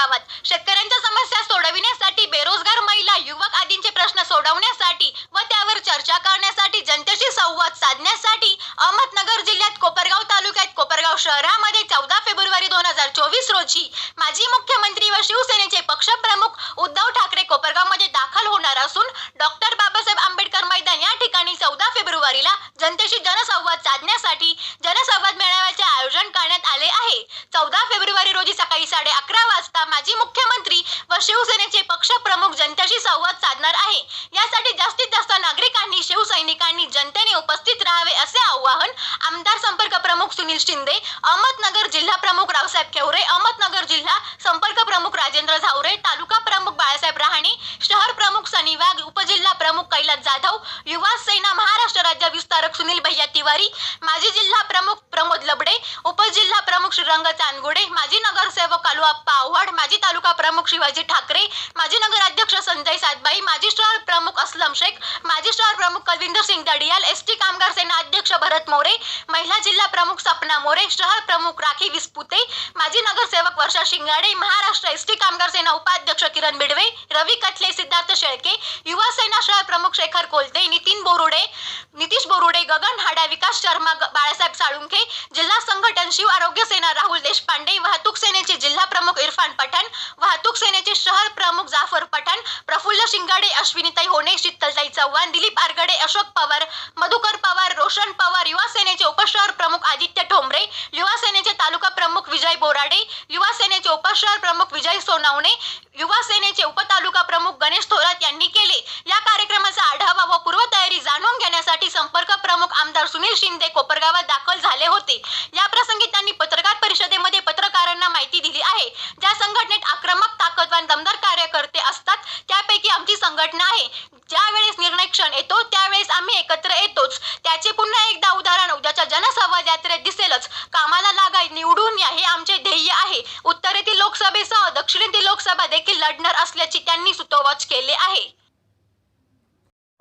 गावात. शेतकऱ्यांच्या समस्या सोडविण्यासाठी बेरोजगार महिला युवक आदींचे प्रश्न सोडवण्यासाठी व त्यावर चर्चा करण्यासाठी जनतेशी संवाद साधण्यासाठी अहमदनगर जिल्ह्यात कोपरगाव तालुक्यात कोपरगाव शहरामध्ये चौदा फेब्रुवारी दोन हजार चोवीस रोजी माजी मुख्यमंत्री व शिवसेनेचे पक्षप्रमुख उद्धव ठाकरे कोपरगावमध्ये दाखल होणार असून डॉक्टर बाबासाहेब आंबेडकर मैदान या ठिकाणी चौदा फेब्रुवारीला जनतेशी जनसंवाद साधण्यासाठी सकाळी साडे अकरा वाजता माजी मुख्यमंत्री व शिवसेनेचे पक्षप्रमुख जनतेशी संवाद साधणार आहे. यासाठी जास्तीत जास्त नागरिकांनी शिवसैनिकांनी जनतेने उपस्थित राहावे असे आवाहन आमदार संपर्क प्रमुख सुनील शिंदे अहमदनगर जिल्हा प्रमुख रावसाहेब खेवरे अहमदनगर जिल्हा संपर्क प्रमुख राजेंद्र झावरे तालुका प्रमुख बाळासाहेब रहाणे शहर प्रमुख सनी वाघ उपजिल्हा प्रमुख कैलास जाधव युवा सेना महाराष्ट्र राज्य विस्तारक सुनील भैया तिवारी माजी जिल्हा प्रमुख प्रमोद लबडे उपजिल्हा प्रमुख श्रीरंग चांदगुडे माजी नगरसेवक कालुआप्पा आव्हाड माजी तालुका प्रमुख शिवाजी ठाकरे माजी नगराध्यक्ष संजय सातबाई माजी शहर प्रमुख असलम शेख माजी शहर प्रमुख कविंदर सिंग दडियाल एसटी कामगार सेना अध्यक्ष भरत मोरे महिला जिल्हा प्रमुख सपना मोरे शहर प्रमुख राखी विस्पुते माजी नगरसेवक वर्षा शिंगाडे महाराष्ट्र एसटी कामगार सेना उपाध्यक्ष किरण बिडवे रवी कटले सिद्धार्थ शेळके युवा सेना शहर प्रमुख शेखर कोलते नितीन बोरुडे नितीश बोरुडे गगन हाडा विकास शर्मा बाळासाहेब साळुंखे जिल्हा संघटन शिव आरोग्य सेना राहुल देशपांडे वाहतूक सेनेचे जिल्हा प्रमुख इरफान पठाण वाहतूक सेनेचे शहर प्रमुख जाफर पठाण प्रफुल्ल शिंगाडे अश्विनीताई होणे शीतलताई चव्हाण दिलीप आरगडे अशोक पवार मधुकर पवार रोशन पवार युवा सेनेचे उपशहर प्रमुख आदित्य ठोंबरे युवा सेनेचे तालुका प्रमुख विजय बोराडे युवा सेनेचे उपशहर प्रमुख विजय सोनावणे युवा सेनेचे उपतालुका प्रमुख गणेश थोरात यांनी केले. या कार्यक्रमाचा पूर्वतयारी जाणून घेण्यासाठी संपर्क प्रमुख आमदार सुनील शिंदे कोपरगावात दाखल झाले होते. या प्रसंगी त्यांनी पत्रकार परिषदेमध्ये पत्रकारांना माहिती दिली आहे. ज्या संघटनेत आक्रमक ताकदवान दमदार कार्यकर्ते असतात त्यापैकी आमची संघटना आहे. ज्यावेळेस निर्णय क्षण येतो त्यावेळेस आम्ही एकत्र येतोच. त्याचे पुन्हा एकदा उदाहरण उद्याच्या जनसंवाद यात्रेत दिसेलच. कामाला लागाय निवडून या हे आमचे ध्येय आहे. उत्तरेतील लोकसभेसह दक्षिणेतील लोकसभा देखील लढणार असल्याची त्यांनी सुतोवाच केले आहे.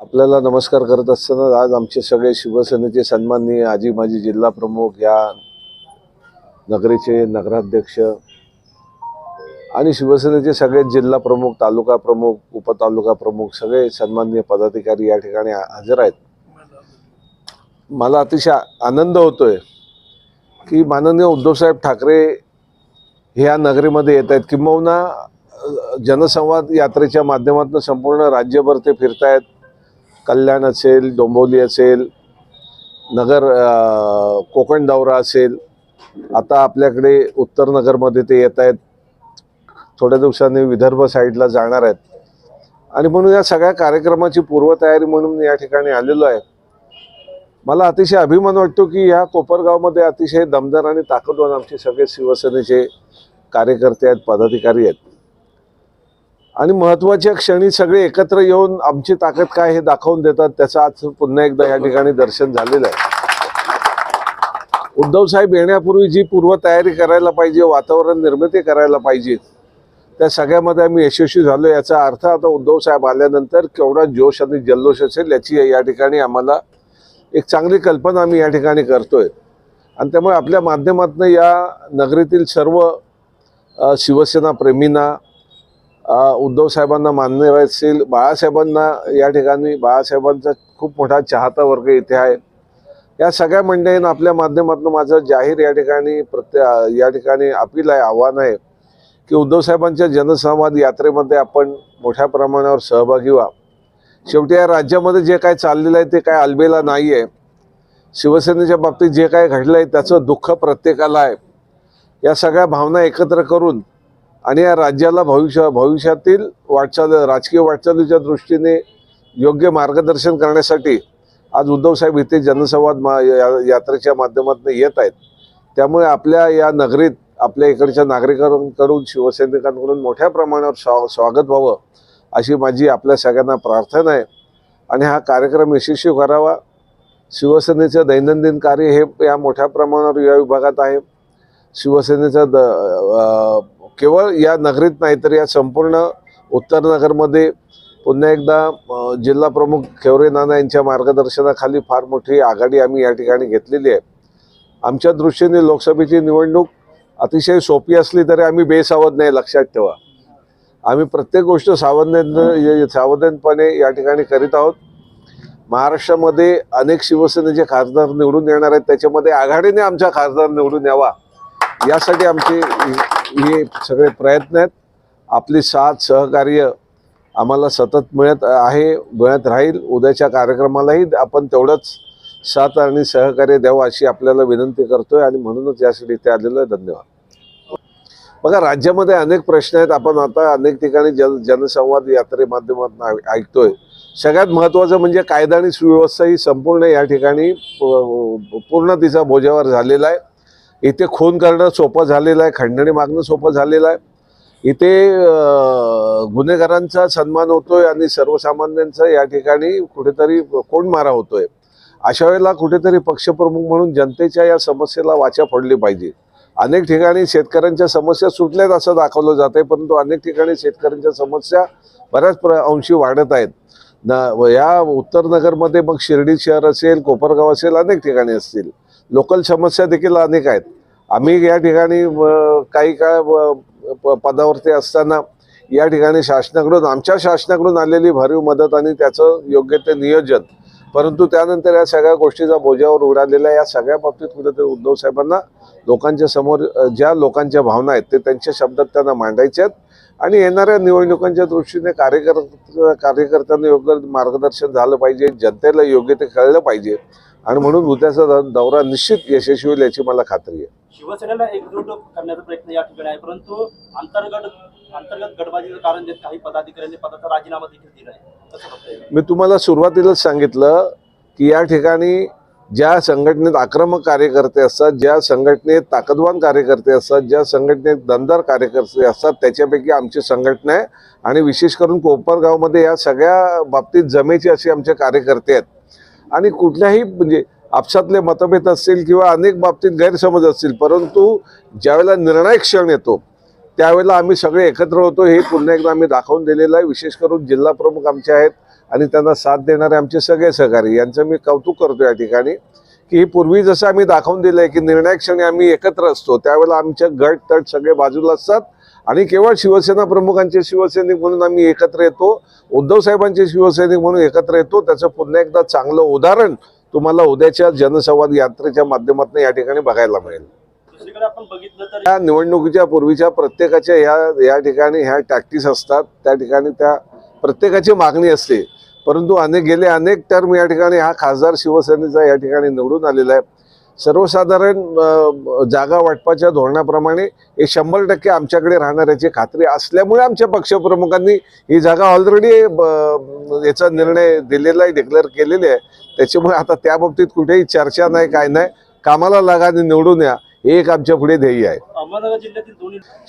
आपल्याला नमस्कार करत असताना आज आमचे सगळे शिवसेनेचे सन्माननीय आजी माजी जिल्हा प्रमुख या नगरीचे नगराध्यक्ष आणि शिवसेनेचे सगळे जिल्हा प्रमुख तालुका प्रमुख उपतालुका प्रमुख सगळे सन्माननीय पदाधिकारी या ठिकाणी हजर आहेत. मला अतिशय आनंद होतोय की माननीय उद्धवसाहेब ठाकरे ह्या नगरीमध्ये येत आहेत. किंबहुना जनसंवाद यात्रेच्या माध्यमातून संपूर्ण राज्यभर ते फिरतायत. कल्याण असेल डोंबोली असेल नगर कोकण दौरा असेल आता आपल्याकडे उत्तर नगरमध्ये ते येत आहेत. थोड्या दिवसांनी विदर्भ साईडला जाणार आहेत. आणि म्हणून या सगळ्या कार्यक्रमाची पूर्वतयारी म्हणून या ठिकाणी आलेलो आहे. मला अतिशय अभिमान वाटतो की या कोपरगावमध्ये अतिशय दमदार आणि ताकदवान आमचे सगळे शिवसेनेचे कार्यकर्ते आहेत पदाधिकारी आहेत. आणि महत्त्वाच्या क्षणी सगळे एकत्र येऊन आमची ताकद काय हे दाखवून देतात त्याचं आज पुन्हा एकदा या ठिकाणी दर्शन झालेलं आहे. उद्धव साहेब येण्यापूर्वी जी पूर्वतयारी करायला पाहिजे वातावरण निर्मिती करायला पाहिजे त्या सगळ्यामध्ये आम्ही यशस्वी झालो याचा अर्थ आता उद्धव साहेब आल्यानंतर केवढा जोश आणि जल्लोष असेल याची या ठिकाणी आम्हाला एक चांगली कल्पना आम्ही या ठिकाणी करतोय. आणि त्यामुळे आपल्या माध्यमातून या नगरीतील सर्व शिवसेना प्रेमींना उद्धव साहेबांना मान्य असेल. बाळासाहेबांना या ठिकाणी बाळासाहेबांचा खूप मोठा चाहता वर्ग इथे आहे. या सगळ्या मंडळींना आपल्या माध्यमातून माझं जाहीर या ठिकाणी प्रत्ये या ठिकाणी अपील आहे आव्हान आहे की उद्धव साहेबांच्या जनसंवाद यात्रेमध्ये आपण मोठ्या प्रमाणावर सहभागी व्हा. शेवटी या राज्यामध्ये जे काय चाललेलं आहे ते काय अलबेला नाही आहे शिवसेनेच्या बाबतीत जे काय घडलं आहे त्याचं दुःख प्रत्येकाला आहे. या सगळ्या भावना एकत्र करून आणि या राज्याला भविष्य भविष्यातील वाटचाल राजकीय वाटचालीच्या दृष्टीने योग्य मार्गदर्शन करण्यासाठी आज उद्धवसाहेब इथे जनसंवाद मा या- यात्रेच्या माध्यमातून येत आहेत. त्यामुळे आपल्या या नगरीत आपल्या इकडच्या नागरिकांकडून शिवसैनिकांकडून मोठ्या प्रमाणावर स्वा स्वागत व्हावं अशी माझी आपल्या सगळ्यांना प्रार्थना आहे. आणि हा कार्यक्रम यशस्वी करावा. शिवसेनेचं दैनंदिन कार्य हे या मोठ्या प्रमाणावर या विभागात आहे. शिवसेनेचं द केवळ या नगरीत नाही तर या संपूर्ण उत्तर नगरमध्ये पुन्हा एकदा जिल्हाप्रमुख जिल्हा प्रमुख खेवरे नाना यांच्या मार्गदर्शनाखाली फार मोठी आघाडी आम्ही या ठिकाणी घेतलेली आहे. आमच्या दृष्टीने लोकसभेची निवडणूक अतिशय सोपी असली तरी आम्ही बेसावध नाही लक्षात ठेवा. आम्ही प्रत्येक गोष्ट सावधान सावधानपणे या ठिकाणी करीत आहोत. महाराष्ट्रामध्ये अनेक शिवसेनेचे खासदार निवडून येणार आहेत त्याच्यामध्ये आघाडीने आमचा खासदार निवडून यावा. यासाठी आमचे हे- सगळे प्रयत्न आहेत. आपली साथ सहकार्य आम्हाला सतत मिळत आहे मिळत राहील. उद्याच्या कार्यक्रमालाही आपण तेवढंच साथ आणि सहकार्य द्यावं अशी आपल्याला विनंती करतोय आणि म्हणूनच यासाठी इथे आलेलो आहे. धन्यवाद. बघा राज्यामध्ये अनेक प्रश्न आहेत. आपण आता अनेक ठिकाणी जन जनसंवाद यात्रे माध्यमातून ऐ- ऐकतोय. सगळ्यात महत्त्वाचं म्हणजे कायदा आणि सुव्यवस्था ही संपूर्ण या ठिकाणी प- पूर्ण तिचा भोजावर झालेला आहे. इथे खून करणं सोपं झालेलं आहे खंडणी मागणं सोपं झालेलं आहे. इथे गुन्हेगारांचा सन्मान होतोय आणि सर्वसामान्यांचा या ठिकाणी कुठेतरी कोण मारा होतोय. अशा वेळेला कुठेतरी पक्षप्रमुख म्हणून जनतेच्या या समस्येला वाचा पडली पाहिजे. अनेक ठिकाणी शेतकऱ्यांच्या समस्या सुटल्यात असं दाखवलं जात आहे परंतु अनेक ठिकाणी शेतकऱ्यांच्या समस्या बऱ्याच प्र अंशी वाढत आहेत. न या उत्तर नगरमध्ये मग शिर्डी शहर असेल कोपरगाव असेल अनेक ठिकाणी असतील. लोकल समस्या देखील अनेक आहेत. आम्ही या ठिकाणी काही काळ प- पदावरती असताना या ठिकाणी शासनाकडून आमच्या शासनाकडून आलेली भरीव मदत आणि त्याचं योग्य ते नियोजन परंतु त्यानंतर या सगळ्या गोष्टीचा बोजावर उडालेल्या या सगळ्या बाबतीत कुठेतरी उद्धव साहेबांना लोकांच्या समोर ज्या लोकांच्या भावना आहेत ते त्यांच्या शब्दात त्यांना मांडायच्या आहेत. आणि येणाऱ्या निवडणुकांच्या दृष्टीने कार्यकर कार्यकर्त्यांना योग्य मार्गदर्शन झालं पाहिजे जनतेला योग्य ते कळलं पाहिजे. आणि म्हणून उद्याचा दौरा निश्चित यशस्वी होईल याची मला खात्री आहे. शिवसेनेला एकजूट करण्याचा प्रयत्न या ठिकाणी आहे परंतु अंतर्गत अंतर्गत गटबाजीचं कारण देत काही पदाधिकाऱ्यांनी पदाचा राजीनामा देखील दिला आहे मी तुम्हाला सुरुवातीलाच सांगितलं की या ठिकाणी ज्या संघटनेत आक्रमक कार्यकर्ते असतात ज्या संघटनेत ताकदवान कार्यकर्ते असतात ज्या संघटनेत दमदार कार्यकर्ते असतात त्याच्यापैकी आमची संघटना आहे. आणि विशेष करून कोपरगावमध्ये या सगळ्या बाबतीत जमेचे असे आमचे कार्यकर्ते आहेत. आणि कुठल्याही म्हणजे आपसातले मतभेद असतील किंवा अनेक बाबतीत गैरसमज असतील परंतु ज्यावेळेला निर्णायक क्षण येतो त्यावेळेला आम्ही सगळे एकत्र होतो. हे पुन्हा एकदा आम्ही दाखवून दिलेलं आहे. विशेष करून जिल्हा प्रमुख आमचे आहेत आणि त्यांना साथ देणारे आमचे सगळे सहकारी. यांचं मी कौतुक करतो या ठिकाणी की ही पूर्वी जसं आम्ही दाखवून दिलं आहे की निर्णायक क्षणी आम्ही एकत्र असतो त्यावेळेला आमच्या गट तट सगळे बाजूला असतात. आणि केवळ शिवसेना प्रमुखांचे शिवसैनिक म्हणून आम्ही एकत्र येतो उद्धव साहेबांचे शिवसैनिक म्हणून एकत्र येतो त्याचं पुन्हा एकदा चांगलं उदाहरण तुम्हाला उद्याच्या जनसंवाद यात्रेच्या माध्यमातून या ठिकाणी बघायला मिळेल. या निवडणुकीच्या पूर्वीच्या प्रत्येकाच्या ह्या या ठिकाणी ह्या टॅक्टिस असतात त्या ठिकाणी त्या प्रत्येकाची मागणी असते. परंतु अनेक गेले अनेक टर्म या ठिकाणी हा खासदार शिवसेनेचा या ठिकाणी निवडून आलेला आहे. सर्वसाधारण जागा वाटपाच्या धोरणाप्रमाणे हे शंभर टक्के आमच्याकडे राहणार याची खात्री असल्यामुळे आमच्या पक्षप्रमुखांनी ही जागा ऑलरेडी याचा निर्णय दिलेला आहे डिक्लेअर केलेली आहे. त्याच्यामुळे आता त्या बाबतीत कुठेही चर्चा नाही काय नाही. कामाला लागा आणि निवडून या. एक आमच्या पुढे ध्येय आहे.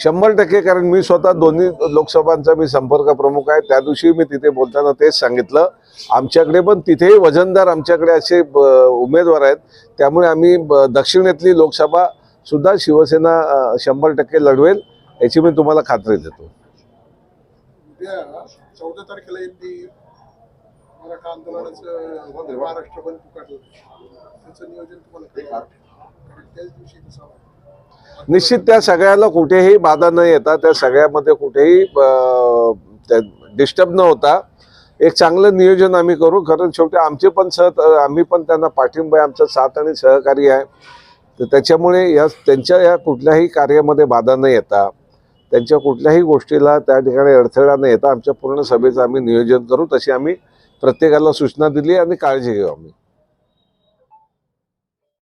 शंभर टक्के कारण मी स्वतः दोन्ही लोकसभांचा मी संपर्क प्रमुख आहे. त्या दिवशी मी तिथे बोलताना तेच सांगितलं. आमच्याकडे पण तिथेही वजनदार आमच्याकडे असे उमेदवार आहेत. त्यामुळे आम्ही दक्षिणेतली लोकसभा सुद्धा शिवसेना शंभर टक्के लढवेल याची मी तुम्हाला खात्री देतो. चौदा तारखेला यांनी मराठा आंदोलनाचं महाराष्ट्र बंद पुकारलं. त्याचं नियोजन तुम्हाला निश्चित त्या सगळ्याला कुठेही बाधा न येता त्या सगळ्यामध्ये कुठेही डिस्टर्ब न होता एक चांगलं नियोजन आम्ही करू. कारण शेवटी आमचे पण सह आम्ही पण त्यांना पाठिंबा आहे आमचा साथ आणि सहकारी आहे. तर त्याच्यामुळे या त्यांच्या या कुठल्याही कार्यामध्ये बाधा न येता त्यांच्या कुठल्याही गोष्टीला त्या ठिकाणी अडथळा न येता आमच्या पूर्ण सभेचं आम्ही नियोजन करू. तशी आम्ही प्रत्येकाला सूचना दिली आणि काळजी घेऊ आम्ही.